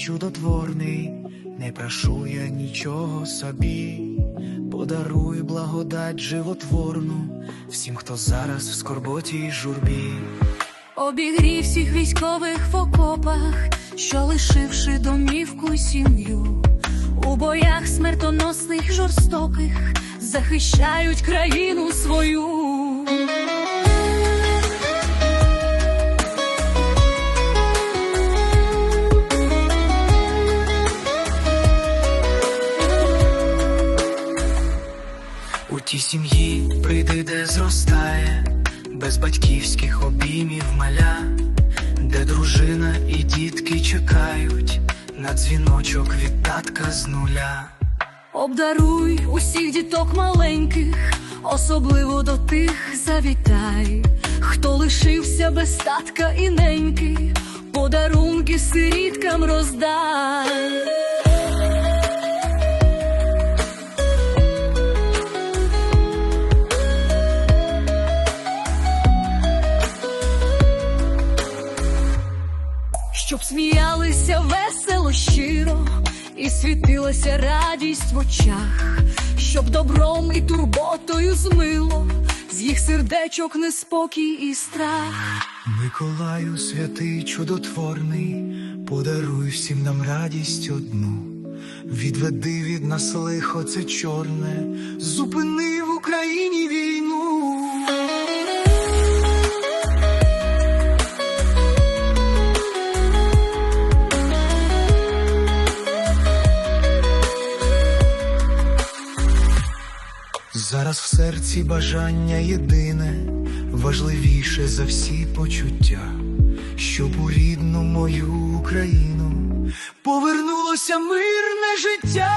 чудотворний, не прошу я нічого собі, подаруй благодать животворну всім, хто зараз в скорботі й журбі. Обігрів всіх військових в окопах, що лишивши домівку й сім'ю, у боях смертоносних жорстоких захищають країну свою. У тій сім'ї прийди, де зростає, без батьківських обіймів маля, де дружина і дітки чекають на дзвіночок від татка з нуля. Обдаруй усіх діток маленьких, особливо до тих завітай, хто лишився без татка і неньки, подарунки сиріткам роздай. Щоб сміялися весело щиро, і світилася радість в очах, щоб добром і турботою змило з їх сердечок неспокій і страх. Миколаю, святий чудотворний, подаруй всім нам радість одну. Відведи від нас лихо це чорне, зупини в Україні війну. Зараз в серці бажання єдине, важливіше за всі почуття, щоб у рідну мою Україну повернулося мирне життя.